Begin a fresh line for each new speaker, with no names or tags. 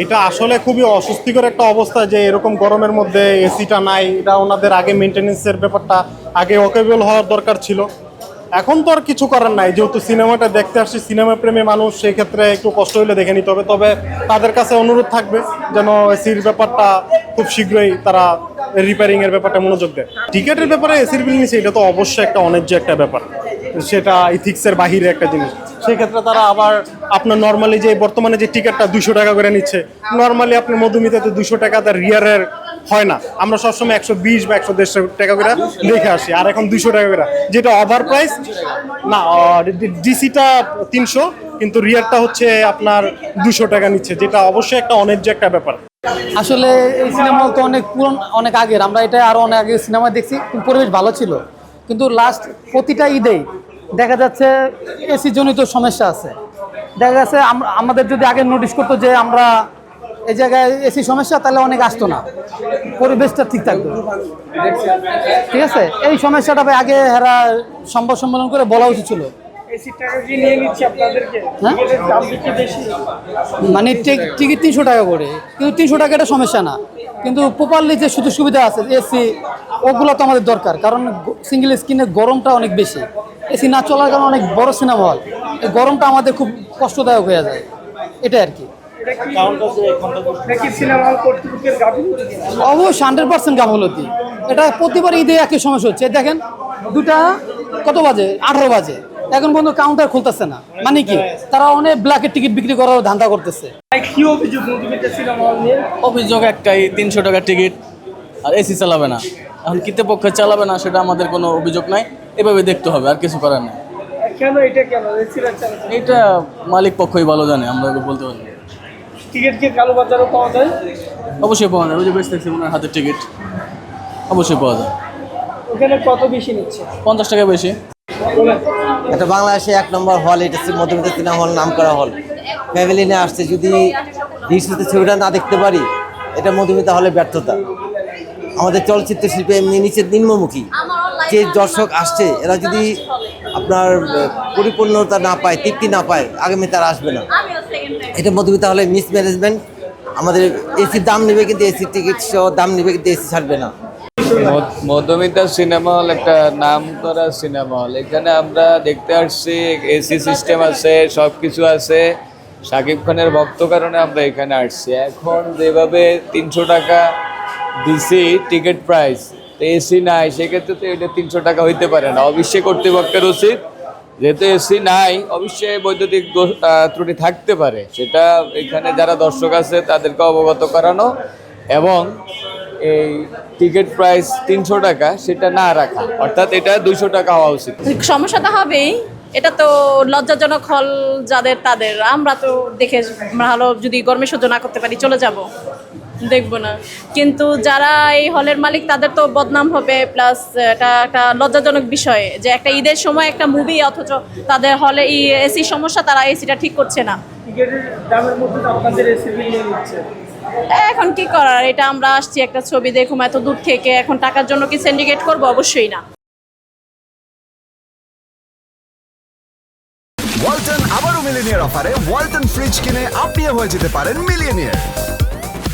এটা আসলে খুবই অস্বস্তিকর একটা অবস্থা যে এরকম গরমের মধ্যে এসিটা নাই, এটা ওনাদের আগে মেনটেনেন্সের ব্যাপারটা, আগে ওকেবল হওয়ার দরকার ছিল। এখন তো আর কিছু করার নাই, যেহেতু সিনেমাটা দেখতে আসছি সিনেমা প্রেমী মানুষ সেই ক্ষেত্রে একটু কষ্ট হলে দেখে নিতে হবে। তবে তাদের কাছে অনুরোধ থাকবে যেন এসির ব্যাপারটা খুব শীঘ্রই তারা রিপেয়ারিংয়ের ব্যাপারটা মনোযোগ দেয়। টিকেটের ব্যাপারে এসির বিল নিচ্ছে এটা তো অবশ্যই একটা অন্যায্য একটা ব্যাপার। সেটা ইথিক্সের বাহিরে একটা জিনিস। সেই ক্ষেত্রে তারা আবার আপনার নর্মালি যে বর্তমানে যে টিকিটটা দুশো টাকা করে নিচ্ছে নর্মালি আপনি আপনার তো দুশো টাকা তার রিয়ারের হয় না। আমরা সবসময় একশো বিশ বা একশো দেড়শো টাকা করে দেখে আসি, আর এখন দুশো টাকা করে। যেটা ওভার প্রাইস না ডিসিটা তিনশো, কিন্তু রিয়ারটা হচ্ছে আপনার দুশো টাকা নিচ্ছে, যেটা অবশ্যই একটা অন্যায্য একটা ব্যাপার।
আসলে এই সিনেমা তো অনেক পুরন, অনেক আগের। আমরা এটা আরও অনেক আগে সিনেমা দেখছি পরিবেশ ভালো ছিল। কিন্তু লাস্ট প্রতিটা ঈদেই দেখা যাচ্ছে এসি জনিত সমস্যা আছে। দেখা যাচ্ছে আমাদের যদি আগে নোটিশ করতো যে আমরা এই জায়গায় এসি সমস্যা তাহলে অনেক আসতো না। পরিবেশটা ঠিক থাকতো। ঠিক আছে? এই সমস্যাটা ভাই আগে হেরা সম্ভব সম্মেলন করে বলা উচিত ছিল। হ্যাঁ? মানে টিকিট তিনশো টাকা করে। কিন্তু তিনশো টাকা এটা সমস্যা না। কিন্তু প্রপারলি যে সুযোগ সুবিধা আছে এসি ওগুলো তো আমাদের দরকার। কারণ সিঙ্গেল স্ক্রিনের গরমটা অনেক বেশি। এসি না চলার কারণে অনেক বড় সিনেমা হল এই গরমটা আমাদের খুব কষ্টদায়ক হয়ে যায়। এটাই আর কি।
এটা এটা
অবশ্যই হান্ড্রেড পার্সেন্ট গাফলতি। এটা প্রতিবার ঈদে একই সমস্যা হচ্ছে। দেখেন, দুটা কত বাজে? আঠারো বাজে। এখন পর্যন্ত কাউন্টার খুলতেছে না। মানে কি? তারা অনেক ব্ল্যাকের টিকিট বিক্রি করার ধান্দা করতেছে।
অভিযোগ
একটাই, তিনশো টাকার টিকিট আর এসি চালাবে না। এখন কৃতপক্ষে চালাবে না সেটা আমাদের কোনো অভিযোগ নাই। এভাবে দেখতে হবে আর কিছু করার নেই।
কেন এটা কেন?
এটা মালিক পক্ষই ভালো জানে আমরা ওকে বলতে পারি
টিকিট কি কালো বাজারও পাওয়া যায়?
অবশ্যই পাওয়া যায় ওই যে বেশ থাকছে ওনার হাতের টিকিট অবশ্যই পাওয়া যায়।
ওখানে কত বেশি নিচ্ছে?
পঞ্চাশ টাকা বেশি।
এটা বাংলাদেশে এক নম্বর হল এটা হচ্ছে মধ্যবিত্ত সিনেমা হল নাম করা হল ফ্যামিলি নিয়ে আসছে যদি দৃশ্যতে ছবিটা না দেখতে পারি এটা মধ্যবিত্ত হলে ব্যর্থতা। আমাদের চলচ্চিত্র শিল্পে এমনি নিচে নিম্নমুখী। যে দর্শক আসছে এরা যদি আপনার পরিপূর্ণতা না পায় তৃপ্তি না পায় আগামী তারা আসবে না। এটা মধ্যবিত্ত হলে মিসম্যানেজমেন্ট আমাদের এসির দাম নেবে কিন্তু এসির টিকিট সহ দাম নেবে কিন্তু এসি ছাড়বে না।
মধ্য- মধ্যমিতা সিনেমা হল একটা নাম করা সিনেমা হল এখানে আমরা দেখতে আসছি এসি সিস্টেম আছে সব কিছু আছে। শাকিব খানের ভক্ত কারণে আমরা এখানে আসছি। এখন যেভাবে তিনশো টাকা দিছি টিকিট প্রাইস। তো এসি নাই, সেক্ষেত্রে তো এটা তিনশো টাকা হইতে পারে না। অবশ্যই কর্তৃপক্ষের উচিত, যেহেতু এসি নাই, অবশ্যই বৈদ্যুতিক ত্রুটি থাকতে পারে। সেটা এখানে যারা দর্শক আছে, তাদেরকে অবগত করানো এবং এই টিকিট প্রাইস তিনশো টাকা, সেটা না রাখা। অর্থাৎ এটা দুইশো টাকা হওয়া উচিত।
সমস্যা তো হবেই। এটা তো লজ্জাজনক হল যাদের তাদের। আমরা তো দেখে ভালো, যদি গরমে সহ্য না করতে পারি, চলে যাব। দেখব না। কিন্তু যারা এই হলের মালিক তাদের তো বদনাম হবে প্লাস এটা একটা লজ্জাজনক বিষয় যে একটা ঈদের সময় একটা মুভি অথচ তাদের হলে এই এসি সমস্যা তারা এসিটা ঠিক করছে না।
টিকিটের দামের মধ্যে তো আপনাদের এসি বিল নিয়ে নিচ্ছে।
এখন কি করার? এটা আমরা আসছি একটা ছবি দেখুম এত দূর থেকে। এখন টাকার জন্য কি সিন্ডিকেট করব? অবশ্যই না।
ওয়ালটন আবারও মিলিনিয়ার অফারে ওয়ালটন ফ্রিজ কিনে আপনিও হয়ে যেতে পারেন মিলিয়নিয়ার